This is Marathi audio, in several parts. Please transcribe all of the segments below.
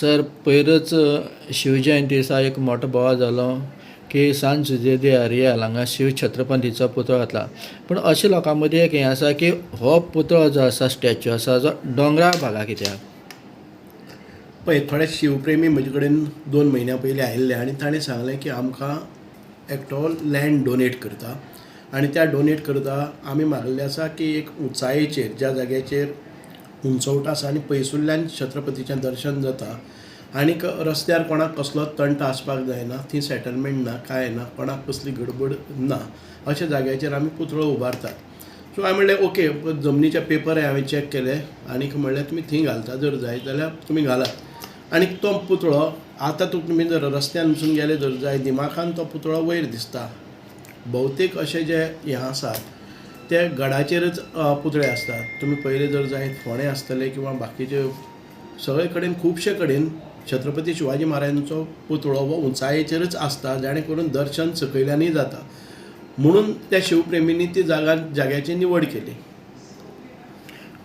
सर पयरच शिवजयंती दिसा एक मोठो बोवाळ जालो की सांत सुजे हरियाल हांगा शिव छत्रपतीचो पुतळो घातला. पूण अशें लोकां मदीं एक हें आसा की हो पुतळो जो आसा स्टॅच्यू आसा जो डोंगरा भागा कित्याक पळय थोडे शिवप्रेमी म्हजे कडेन दोन म्हयन्या पयलीं आयिल्ले आनी ताणें सांगलें की आमकां एकटो लँड डोनेट करता. आनी त्या डोनेट करता आमी मागिल्लें आसा की एक उंचायेचेर ज्या जाग्याचेर उंचवट आसा आनी पयसुल्ल्यान छत्रपतीचें दर्शन जाता. आनीक रस्त्यार कोणाक कसलोच तंट आसपाक जायना थंय सेटलमेंट ना कांय ना कोणाक कसली गडबड ना अशा जाग्याचेर आमी पुतळो उबारतात सो हांवें म्हणलें ओके जमनीचे पेपर हांवें चॅक केले आनीक म्हणलें तुमी थंय घालता जर जाय जाल्यार तुमी घालात. आनीक तो पुतळो आतां तुमी जर रस्त्यान वचून गेले जर जाय दिमाखान तो पुतळो वयर दिसता. भोवतेक अशे जे हें आसात ते गडाचेरच पुतळे आसतात तुमी पयले जर जायत फोंडे आसतले किंवा बाकीचे सगळे कडेन खुबशे कडेन छत्रपती शिवाजी महाराजांचो पुतळो हो उंचायेचेरच आसता जाणे करून दर्शन सकयल्यानय जाता म्हणून त्या शिवप्रेमींनी ती जागा जाग्याची निवड केली.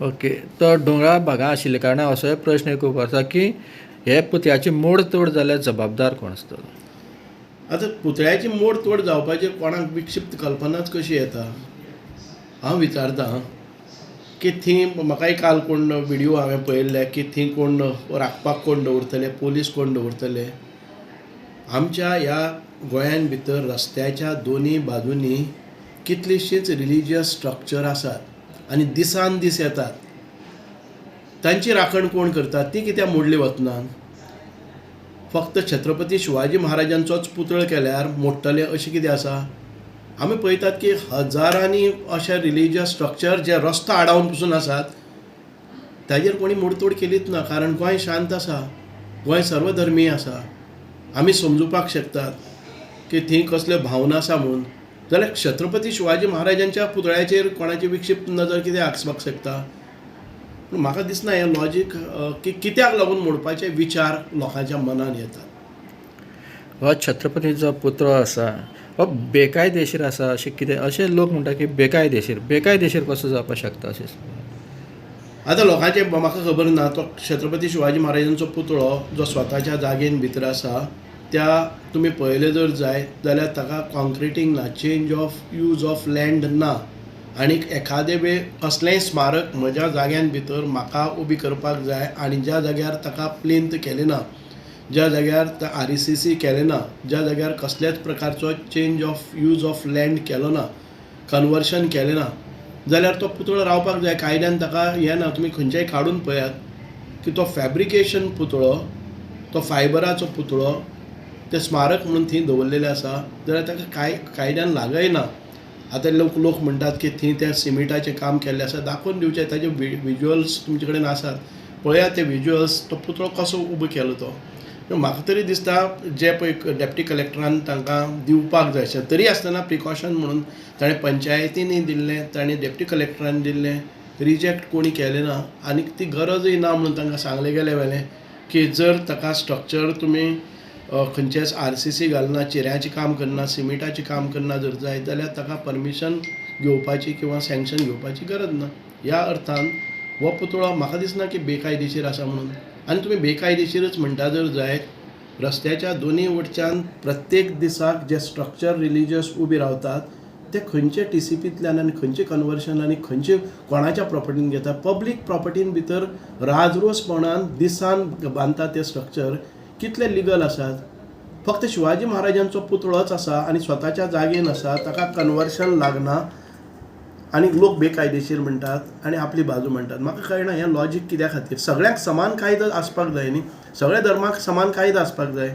ओके. तो दोंगरा भागा आशिल्ले कारणान असोय प्रश्न एक आसा की हे पुतळ्याची मोड तोड जाल्यार जबाबदार कोण आसतलो आतां पुतळ्याची मोड तोड जावपाचेर कोणाक विक्षिप्त कल्पनाच कशी येता? हांव विचारतां की थंय म्हाकाय काल कोण व्हिडियो हांवें पळयल्ले की थंय कोण राखपाक कोण दवरतले पोलीस कोण दवरतले. आमच्या ह्या गोंयान भितर रस्त्याच्या दोनी बाजूनी कितलीशींच रिलिजियस स्ट्रक्चर आसात आनी दिसान दीस येतात. तांची राखण कोण करता ती कित्याक मोडली वतना फक्त छत्रपती शिवाजी महाराजांचोच पुतळ केल्यार मोडटले अशें कितें आसा? आमी पळयतात की हजारांनी अशे रिलिजियस स्ट्रक्चर जे रस्तो आडावन पसून आसात ताजेर कोणी मोडतोड केलीच ना कारण गोंय शांत आसा गोंय सर्वधर्मीय आसा. आमी समजुपाक शकतात की थंय कसल्यो भावना आसा म्हणून जाल्यार छत्रपती शिवाजी महाराजांच्या पुतळ्याचेर कोणाची विक्षिप्त नजर कितें आसपाक शकता? पूण म्हाका दिसना हें लॉजीक की कित्याक लागून मोडपाचे विचार लोकांच्या मनान येतात? हो छत्रपतीचो पुतळो आसा. बेकायदेशीर आसा अशें कितें अशें लोक म्हणटा की बेकायदेशीर. बेकायदेशीर कसो जावपाक शकता अशें आतां लोकांचे म्हाका खबर ना तो छत्रपती शिवाजी महाराजांचो पुतळो जो स्वताच्या जागेन भितर आसा त्या तुमी पळयले जर जाय जाल्यार ताका कॉन्क्रिटींग ना change of use of land ना. आनीक एखादे वेळ कसलेंय स्मारक म्हज्या जाग्यान भितर म्हाका उबी करपाक जाय आनी ज्या जाग्यार ताका प्लिंत केलें ना ज्या जाग्यार आर ई सी सी केलें ना ज्या जाग्यार कसल्याच प्रकारचो change of use of land केलो ना कन्वर्शन केलें ना जाल्यार तो पुतळो रावपाक जाय कायद्यान ताका हें ना तुमी खंयचेय काडून पळयात की तो फॅब्रिकेशन पुतळो तो फायबराचो पुतळो ते स्मारक म्हणून थंय दवरलेले आसा जाल्यार ताका काय कायद्यान लागय ना. आतां लोक लोक म्हणटात की थंय त्या सिमेंटाचें काम केल्लें आसा दाखोवन दिवचें ताजे विज्युअल्स तुमचे कडेन आसात. पळयात ते विज्युअल्स तो पुतळो कसो उबो केलो तो. म्हाका तरी दिसता जे पळय डेप्टी कलेक्टरान तांकां दिवपाक जाय आशिल्लें तरी आसतना प्रिकॉशन म्हणून ताणें पंचायतींनी दिल्लें ताणें डेप्टी कलेक्टरान दिल्लें रिजेक्ट कोणी केलें ना आनीक ती गरजय ना म्हणून तांकां सांगलें गेलें वेलें की जर ताका स्ट्रक्चर तुमी खंयचेच आर सी सी घालना चिऱ्याचें काम करना सिमिटाचें काम करना जर जाय जाल्यार ताका परमिशन घेवपाची किंवा सँक्शन घेवपाची गरज ना. ह्या अर्थान हो पुतळो म्हाका दिसना की बेकायदेशीर आसा म्हणून. आनी तुमी बेकायदेशीरच म्हणटा जर जायत रस्त्याच्या दोनी वटच्यान प्रत्येक दिसाक जे स्ट्रक्चर रिलिजियस उबे रावतात ते खंयचे टी सी पींतल्यान आनी खंयचे कन्वर्शन आनी खंयचे कोणाच्या प्रॉपर्टीन घेता पब्लीक प्रॉपर्टीन भितर राजरोसपणान दिसान बांदता ते स्ट्रक्चर कितले लिगल आसात? फक्त शिवाजी महाराजांचो पुतळोच आसा आनी स्वताच्या जागेन आसा ताका कन्वर्शन लागना आनी लोक बेकायदेशीर म्हणटात आनी आपली बाजू म्हणटात म्हाका कळना हें लॉजीक कित्या खातीर? सगळ्यांक समान कायदो आसपाक जाय न्ही सगळ्या धर्माक समान कायदो आसपाक जाय?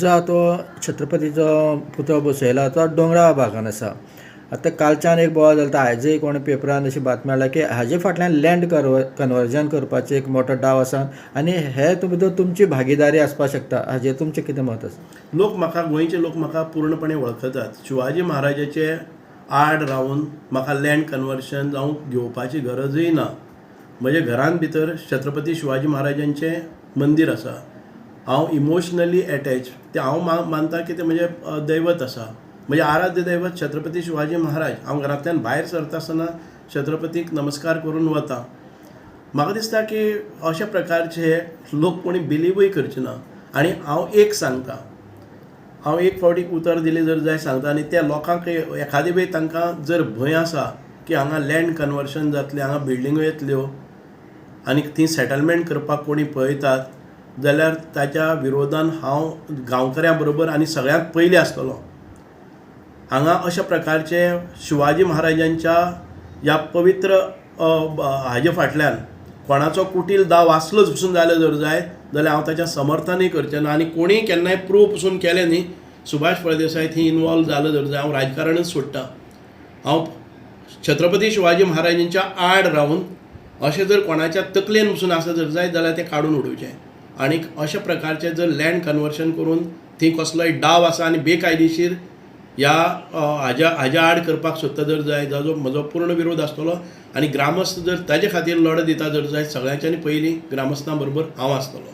जो तो छत्रपतीचो पुतळो बसयला तो दोंगरा भागान आसा. आतां कालच्यान एक बोवाळ जालो आयजय कोणे पेपरान अशी बातमी हाडल्या की हाजे फाटल्यान लँड कन्व कन्वर्जन करपाचें एक मोठो डाव आसा आनी हे भितर तुमची भागीदारी आसपाक शकता. हाजेर तुमचें कितें मत आसा? लोक म्हाका गोंयचे लोक म्हाका पूर्णपणे वळखतात. शिवाजी महाराजाचे आड रावन म्हाका लँड कन्वर्शन जावं घेवपाची गरजूय ना. म्हज्या घरान भितर छत्रपती शिवाजी महाराजांचें मंदीर आसा हांव इमोशनली एटॅच तें हांव मा मानता की तें म्हजें दैवत आसा म्हजें आराध्य दैवत छत्रपती शिवाजी महाराज. हांव घरांतल्यान भायर सरता आसतना छत्रपतीक नमस्कार करून वता. म्हाका दिसता की अशा प्रकारचे लोक कोणी बिलीवूय करचे ना आनी हांव एक सांगता. हांव एक फावटी उतर दिलें जर जाय सांगता आनी त्या लोकांक एखादे वेळ तांकां जर भंय आसा की हांगा लँड कन्वर्शन जातलें हांगा बिल्डिंगो येतल्यो आनी थंय सेटलमेंट करपाक कोणी पळयतात जाल्यार ताच्या विरोधान हांव गांवकऱ्यां बरोबर आनी सगळ्यांत पयलीं आसतलो. हांगा अशा प्रकारचे शिवाजी महाराजांच्या ह्या पवित्र हाजे फाटल्यान कोणाचो कुटील दाव आसलोच पसून जालें जर जाय जाल्यार हांव ताच्या समर्थानूय करचें ना. आनी कोणीय केन्नाय प्रूव पसून केलें न्ही सुभाष फळदेसाय थंय इनवॉल्व जालो जर जाय हांव राजकारणच सोडटा. हांव छत्रपती शिवाजी महाराजांच्या आड रावन अशें जर कोणाच्या तकलेन पसून आसा जर जाय जाल्यार तें काडून उडोवचें. आनी अशा प्रकारचें जर लँड कन्वर्शन करून थंय कसलोय डाव आसा आनी बेकायदेशीर ह्या हाज्या हाज्या आड करपाक सोदता जर जाय जाजो म्हजो पूर्ण विरोध आसतलो आनी ग्रामस्थ जर ताजे खातीर लढो दिता जर जाय सगळ्यांच्यानी पयलीं ग्रामस्थां बरोबर हांव आसतलो.